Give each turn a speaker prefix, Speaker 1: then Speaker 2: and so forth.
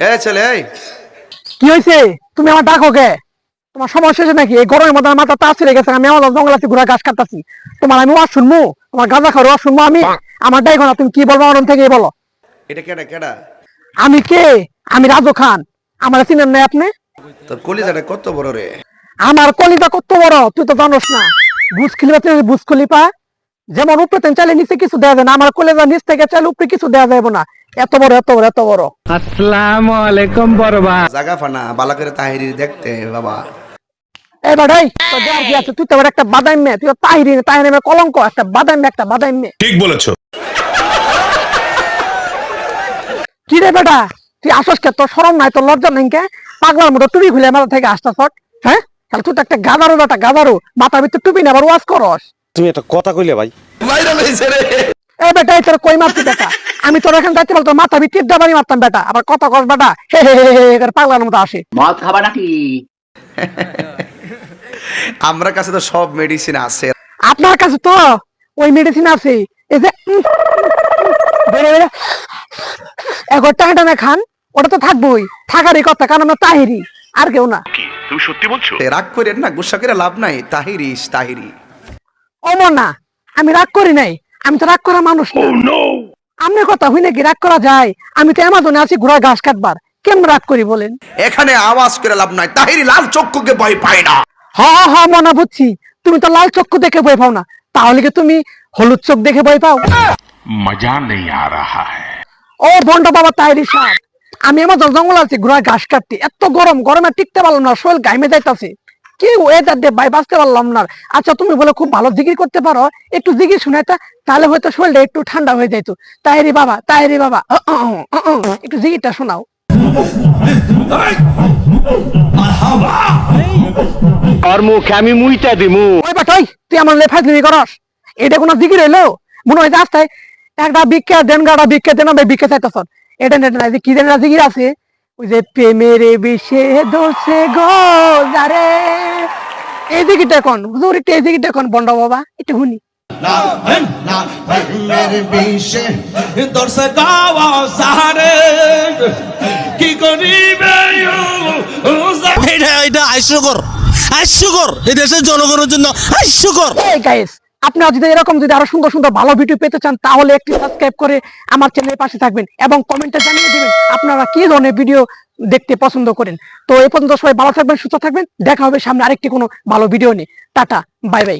Speaker 1: এ ছেলে এই।
Speaker 2: কি হয়েছে তুমি আমার ডাকো কে? তোমার সমস্যা হয়েছে নাকি? এই গরমের মধ্যে আমার মাথা তাস ছিঁড়ে গেছে আমি আমার জঙ্গল আছে ঘুরা ঘাস কাটতাছি। তোমার আমি ওয়াজ শুনব তোমার গাঁজা খাওয়ার ওয়াজ শুনব আমি? আমার ডাইকো না তুমি কি বলব আমার থেকে বলো।
Speaker 1: এটা কেডা কেডা?
Speaker 2: আমি কে? আমি রাজু খান। আমার চিনেন আপনি?
Speaker 1: তোর কলিজাটা কত বড় রে?
Speaker 2: আমার কলিজা কত বড়? তুই তো জানোস না। বুঝ তুই বুঝ খলিপা যেমন উপরে তেন চাইলে নিচে কিছু দেওয়া যায় না আমার কলেজা নিচ থেকে চাইলে উপরে কিছু দেওয়া যাবে না। এত বড় এত বড় এত বড়।
Speaker 3: আসসালামু আলাইকুম বরবা
Speaker 1: জাগা ফানা বালা করে তাহিরি দেখতে বাবা।
Speaker 2: এই বাড়াই তো দেয়ার কি আছে? তুই তো একটা বাদাম মেয়ে তুই তাহিরি তাহিরি মেয়ে কলঙ্ক একটা বাদাম মেয়ে একটা বাদাম মেয়ে।
Speaker 4: ঠিক বলেছ।
Speaker 2: কি রে বেটা? তুই আসস কে? তোর সরম নাই তোর লজ্জা নাই কে? পাগলার মতো টুপি খুলে মাথা থেকে আসতাস হ্যাঁ? তাহলে তুই তো একটা গাদারো বেটা গাদারো। মাথার ভিতরে টুপি না আবার ওয়াজ করস।
Speaker 5: তুমি একটা কথা কইলে ভাই
Speaker 1: ভাইরাল হয়েছে রে।
Speaker 2: এই বেটা তোর কই মারতি বেটা? আমি তোর এখানে যাইতে মাথা দাবারি মারতাম বেটা। আবার কত কস বেটা? হে হে হে হে হে পাগলার মতো আসে।
Speaker 6: মদ খাবা নাকি?
Speaker 1: আমরা কাছে তো সব মেডিসিন আছে।
Speaker 2: আপনার কাছে তো ওই মেডিসিন আছে। এই যে বেড়ে বেড়ে টাকা খান ওটা তো থাকবোই। থাকারই কথা কারণ আমরা তাহিরি আর কেউ না। তুমি সত্যি বলছো?
Speaker 1: রাগ করে না গুসা করে লাভ নাই। তাহিরিস তাহিরি।
Speaker 2: অমর না। আমি রাগ করি নাই। আমি তো রাগ করা মানুষ oh, আমি কথা হই নাকি? রাগ করা যায়। আমি তো অ্যামাজনে আছি ঘোড়া ঘাস কাটবার। কেমন রাগ করি বলেন?
Speaker 1: এখানে আওয়াজ করে লাভ নাই। তাহিরি লাল চক্ষুকে ভয় পায় না।
Speaker 2: হ্যাঁ হ্যাঁ মনে বুঝছি। তুমি তো লাল চক্ষু দেখে ভয় পাও না। তাহলে কি তুমি হলুদ চোখ দেখে ভয় পাও?
Speaker 4: মজা নেই আ রাহা
Speaker 2: ও বন্ড বাবা তাহিরি সাহেব আমি আমার জঙ্গল আছি ঘোড়া ঘাস কাটতে। এত গরম গরমে টিকতে পারলাম না শরীর গাইমে যাইতাছে। কি ওয়েদার দে ভাই বাঁচতে পারলাম না। আচ্ছা তুমি বলে খুব ভালো জিগির করতে পারো একটু জিগির শুনাইতা তাহলে হয়তো শরীরটা একটু ঠান্ডা হয়ে যাইতো। বাবা তাইরি বাবা আ, আ, আ, একটু জিগিরটা শোনাও।
Speaker 3: আর মুখে আমি মুইটা দিমু।
Speaker 2: ওই বাটাই তুই আমার তুমি করস? এটা কোনো হইল? মনে হয় রাস্তায় একটা ভিক্ষা দেন গাড়া চাইতেছ এটা নেট কি দেন জিগির আছে? ওই যে প্রেমের বিষে দোষে গো যারে দিকিটা কোন? হুজুর একটু এই দিকিটা কোন? বন্ড বাবা একটু শুনি।
Speaker 7: দর্শে গাওয়া সাহারে। কি করিবে এটা এটা হাস্যকর হাস্যকর এই দেশের জনগণের জন্য
Speaker 2: গাইস আপনারা যদি এরকম যদি আরও সুন্দর সুন্দর ভালো ভিডিও পেতে চান, তাহলে একটি সাবস্ক্রাইব করে আমার চ্যানেলের পাশে থাকবেন এবং কমেন্টে জানিয়ে দেবেন আপনারা কি ধরনের ভিডিও দেখতে পছন্দ করেন। তো এ পর্যন্ত সবাই ভালো থাকবেন, সুস্থ থাকবেন। দেখা হবে সামনে আরেকটি কোনো ভালো ভিডিও নিয়ে। Tata bye bye